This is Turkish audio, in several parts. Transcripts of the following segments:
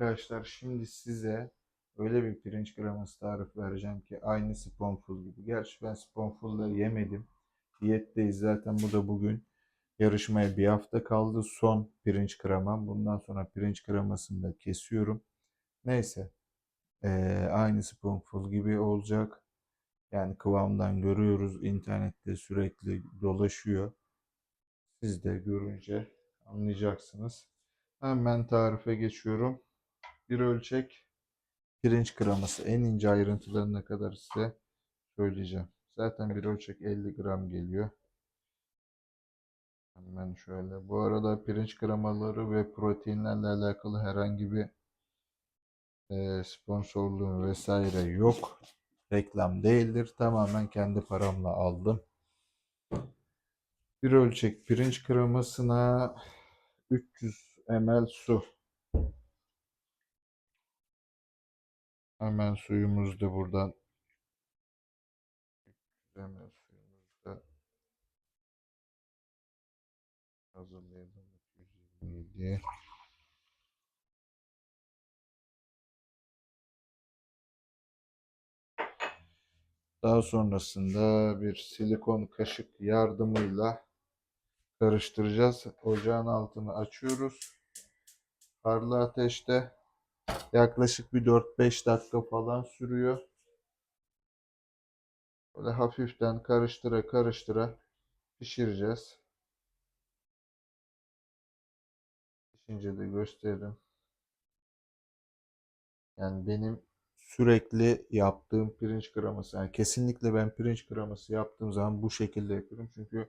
Arkadaşlar şimdi size öyle bir pirinç kreması tarifi vereceğim ki aynı Sponful gibi. Gerçi ben Sponful'da yemedim. Diyetteyiz zaten bu da bugün yarışmaya bir hafta kaldı. Son pirinç kremam. Bundan sonra pirinç kremasını da kesiyorum. Neyse. Ee, aynı Sponful gibi olacak. Yani kıvamdan görüyoruz. İnternette sürekli dolaşıyor. Siz de görünce anlayacaksınız. Hemen tarife geçiyorum. Bir ölçek pirinç kreması en ince ayrıntılarına kadar size söyleyeceğim. Zaten bir ölçek 50 gram geliyor. Hemen şöyle. Bu arada pirinç kremaları ve proteinlerle alakalı herhangi bir e, sponsorluğum vesaire yok. Reklam değildir. Tamamen kendi paramla aldım. Bir ölçek pirinç kremasına 300 ml su. Hemen suyumuzu da buradan 300 ml suyumuzu da hazırlayalım. 227 Daha sonrasında bir silikon kaşık yardımıyla karıştıracağız. Ocağın altını açıyoruz. Harlı ateşte yaklaşık bir 4-5 dakika falan sürüyor. Böyle hafiften karıştıra karıştıra pişireceğiz. Pişince de gösteririm. Yani benim sürekli yaptığım pirinç kreması. Yani kesinlikle ben pirinç kreması yaptığım zaman bu şekilde yapıyorum. Çünkü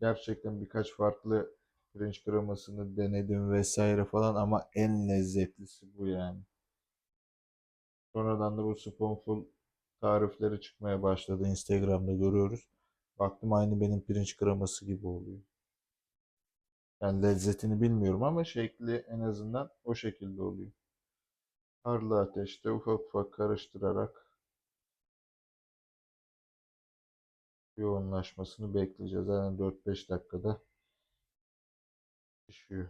gerçekten birkaç farklı pirinç kremasını denedim vesaire falan ama en lezzetlisi bu yani. Sonradan da bu Spoonful tarifleri çıkmaya başladı. Instagram'da görüyoruz. Baktım aynı benim pirinç kreması gibi oluyor. Yani lezzetini bilmiyorum ama şekli en azından o şekilde oluyor. Harlı ateşte ufak ufak karıştırarak yoğunlaşmasını bekleyeceğiz. Yani 4-5 dakikada pişiyor.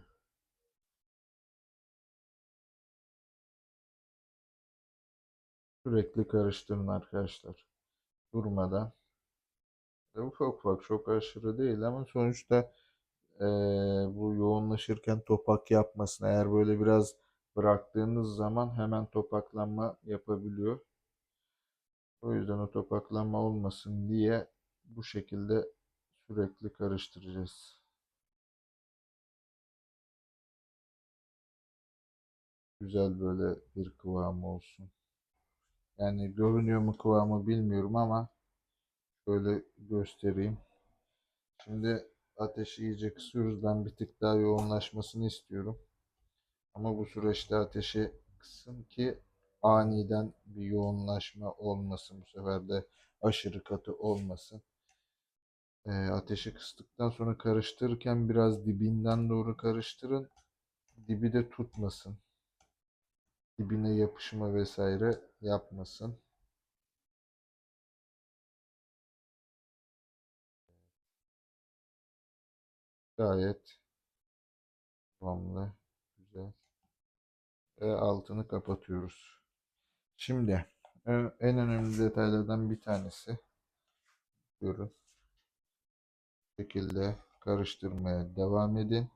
Sürekli karıştırın arkadaşlar. Durmadan. E, ufak ufak çok aşırı değil ama sonuçta e, bu yoğunlaşırken topak yapmasın. Eğer böyle biraz bıraktığınız zaman hemen topaklanma yapabiliyor. O yüzden o topaklanma olmasın diye bu şekilde sürekli karıştıracağız. Güzel böyle bir kıvam olsun. Yani görünüyor mu kıvamı bilmiyorum ama şöyle göstereyim. Şimdi ateşi iyice kısıyoruz. Ben bir tık daha yoğunlaşmasını istiyorum. Ama bu süreçte ateşi kısın ki aniden bir yoğunlaşma olmasın. Bu sefer de aşırı katı olmasın. E, ateşi kıstıktan sonra karıştırırken biraz dibinden doğru karıştırın. Dibi de tutmasın. Dibine yapışma vesaire yapmasın. Gayet kıvamlı, güzel. Ve altını kapatıyoruz. Şimdi en en önemli detaylardan bir tanesi görün. Bu şekilde karıştırmaya devam edin.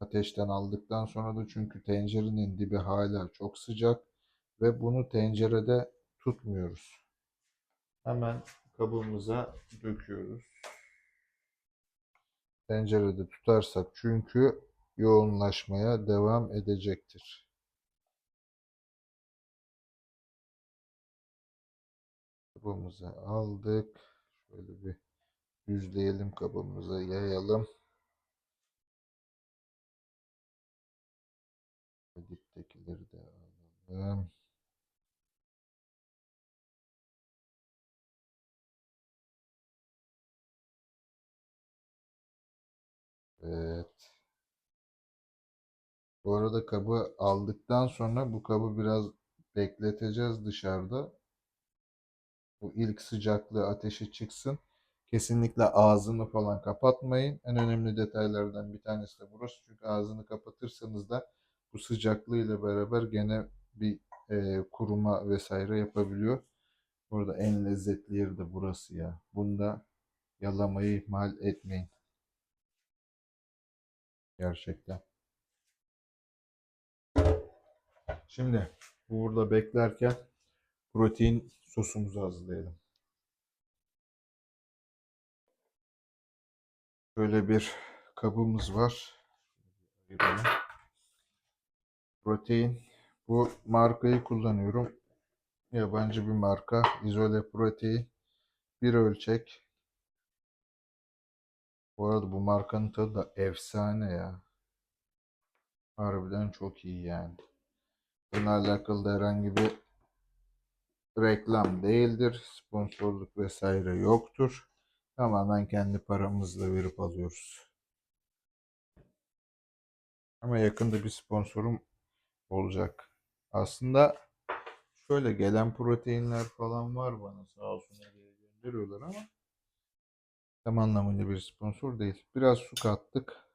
Ateşten aldıktan sonra da çünkü tencerenin dibi hala çok sıcak ve bunu tencerede tutmuyoruz. Hemen kabımıza döküyoruz. Tencerede tutarsak çünkü yoğunlaşmaya devam edecektir. Kabımıza aldık. Şöyle bir düzleyelim kabımıza yayalım. Evet. Bu arada kabı aldıktan sonra bu kabı biraz bekleteceğiz dışarıda. Bu ilk sıcaklığı ateşi çıksın. Kesinlikle ağzını falan kapatmayın. En önemli detaylardan bir tanesi de burası. Çünkü ağzını kapatırsanız da bu sıcaklığıyla beraber gene bir e, kuruma vesaire yapabiliyor. Burada en lezzetli yeri de burası ya. Bunda yalamayı ihmal etmeyin. Gerçekten. Şimdi burada beklerken protein sosumuzu hazırlayalım. Böyle bir kabımız var. Protein. Bu markayı kullanıyorum. Yabancı bir marka. İzole protein. Bir ölçek. Bu arada bu markanın tadı da efsane ya. Harbiden çok iyi yani. Bununla alakalı da herhangi bir reklam değildir. Sponsorluk vesaire yoktur. Tamamen kendi paramızla verip alıyoruz. Ama yakında bir sponsorum olacak. Aslında şöyle gelen proteinler falan var bana sağ olsun gönderiyorlar ama tam anlamıyla bir sponsor değil. Biraz su kattık.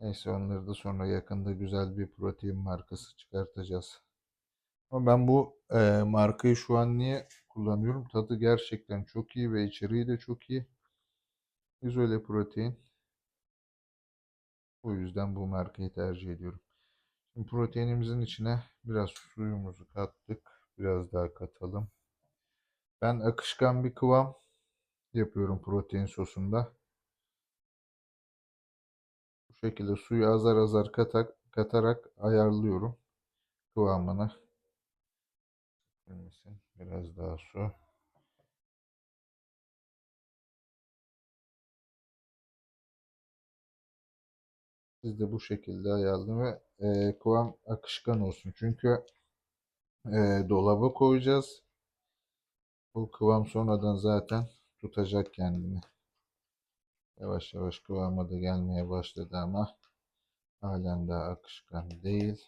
Neyse onları da sonra yakında güzel bir protein markası çıkartacağız. Ama ben bu e, markayı şu an niye kullanıyorum? Tadı gerçekten çok iyi ve içeriği de çok iyi. İzole protein. O yüzden bu markayı tercih ediyorum. Proteinimizin içine biraz suyumuzu kattık. Biraz daha katalım. Ben akışkan bir kıvam yapıyorum protein sosunda. Bu şekilde suyu azar azar katak, katarak ayarlıyorum kıvamını. Biraz daha su. Siz de bu şekilde ayarlayın ve e, kıvam akışkan olsun. Çünkü e, dolaba koyacağız. Bu kıvam sonradan zaten tutacak kendini. Yavaş yavaş kıvama da gelmeye başladı ama halen daha akışkan değil.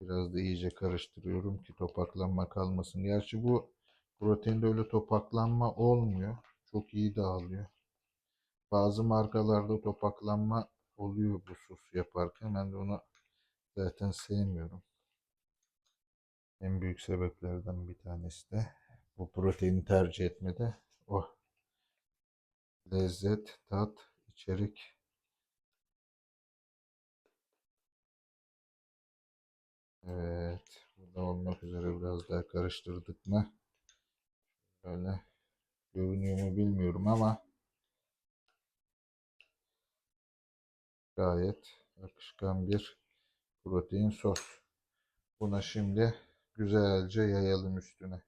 Biraz da iyice karıştırıyorum ki topaklanma kalmasın. Gerçi bu proteinde öyle topaklanma olmuyor. Çok iyi dağılıyor. Bazı markalarda topaklanma oluyor bu sos yaparken. Ben de onu zaten sevmiyorum. En büyük sebeplerden bir tanesi de bu proteini tercih etmede o lezzet, tat, içerik Evet. Burada olmak üzere biraz daha karıştırdık mı? Böyle görünüyor mu bilmiyorum ama gayet akışkan bir protein sos. Buna şimdi güzelce yayalım üstüne.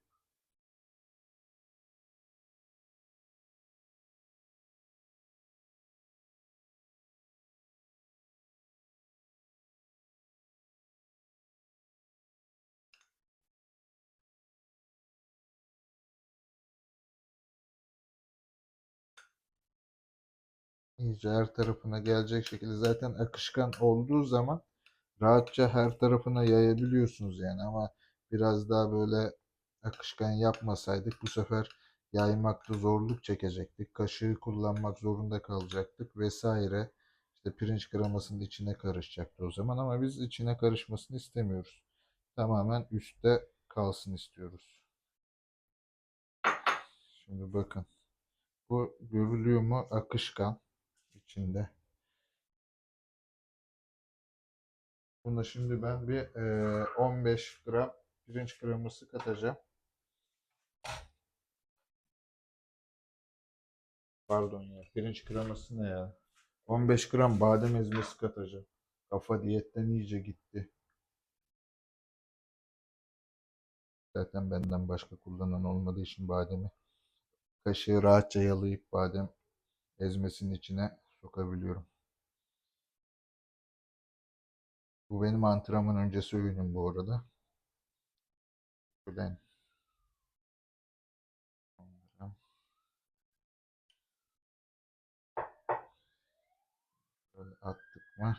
İyice her tarafına gelecek şekilde zaten akışkan olduğu zaman rahatça her tarafına yayabiliyorsunuz yani ama biraz daha böyle akışkan yapmasaydık bu sefer yaymakta zorluk çekecektik. Kaşığı kullanmak zorunda kalacaktık vesaire. İşte pirinç kremasının içine karışacaktı o zaman ama biz içine karışmasını istemiyoruz. Tamamen üstte kalsın istiyoruz. Şimdi bakın. Bu görülüyor mu? Akışkan içinde. Buna şimdi ben bir e, 15 gram pirinç kreması katacağım. Pardon ya pirinç kreması ne ya? 15 gram badem ezmesi katacağım. Kafa diyetten iyice gitti. Zaten benden başka kullanan olmadığı için bademi kaşığı rahatça yalayıp badem ezmesinin içine sokabiliyorum. Bu benim antrenman öncesi öğünüm bu arada. Şuradan Böyle attık mı?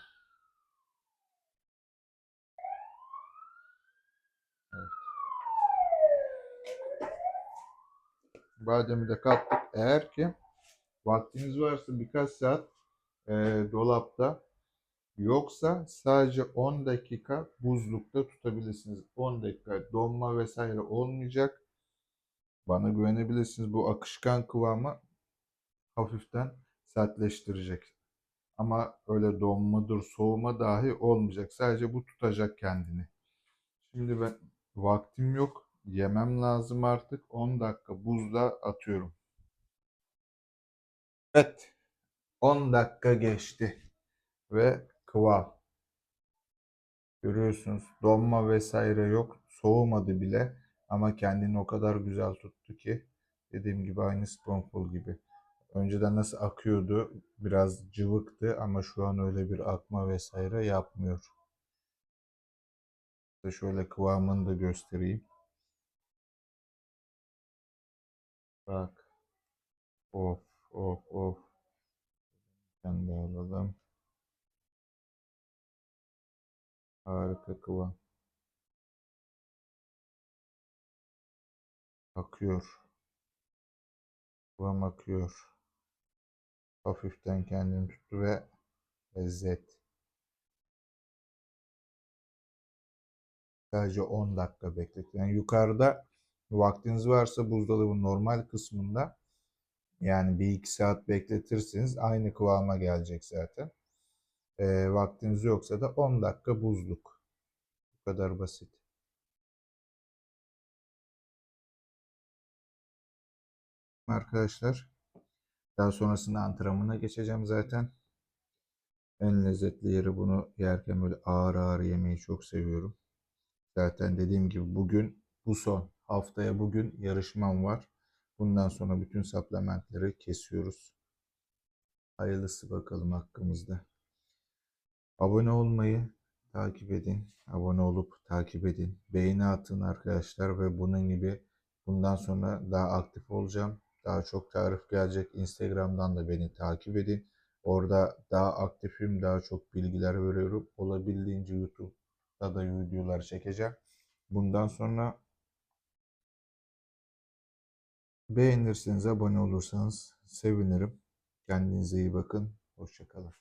Evet. Bademi de kattık. Eğer ki vaktiniz varsa birkaç saat e, dolapta Yoksa sadece 10 dakika buzlukta tutabilirsiniz. 10 dakika donma vesaire olmayacak. Bana güvenebilirsiniz. Bu akışkan kıvamı hafiften sertleştirecek. Ama öyle donmadır, soğuma dahi olmayacak. Sadece bu tutacak kendini. Şimdi ben vaktim yok. Yemem lazım artık. 10 dakika buzda atıyorum. Evet. 10 dakika geçti. Ve kıvam. Görüyorsunuz donma vesaire yok. Soğumadı bile. Ama kendini o kadar güzel tuttu ki. Dediğim gibi aynı Spoonful gibi. Önceden nasıl akıyordu? Biraz cıvıktı ama şu an öyle bir akma vesaire yapmıyor. Şöyle kıvamını da göstereyim. Bak. Of of of. Ben de alalım. Harika kıvam. Akıyor. Kıvam akıyor. Hafiften kendini tuttu ve lezzet. Sadece 10 dakika beklet. Yani yukarıda vaktiniz varsa buzdolabının normal kısmında yani bir iki saat bekletirsiniz aynı kıvama gelecek zaten. Ee, vaktiniz yoksa da 10 dakika buzluk. Bu kadar basit. Arkadaşlar daha sonrasında antrenmana geçeceğim zaten. En lezzetli yeri bunu yerken böyle ağır ağır yemeyi çok seviyorum. Zaten dediğim gibi bugün bu son. Haftaya bugün yarışmam var. Bundan sonra bütün supplementleri kesiyoruz. Hayırlısı bakalım hakkımızda. Abone olmayı takip edin. Abone olup takip edin. Beğeni atın arkadaşlar ve bunun gibi bundan sonra daha aktif olacağım. Daha çok tarif gelecek. Instagram'dan da beni takip edin. Orada daha aktifim, daha çok bilgiler veriyorum. Olabildiğince YouTube'da da videolar çekeceğim. Bundan sonra beğenirseniz, abone olursanız sevinirim. Kendinize iyi bakın. Hoşçakalın.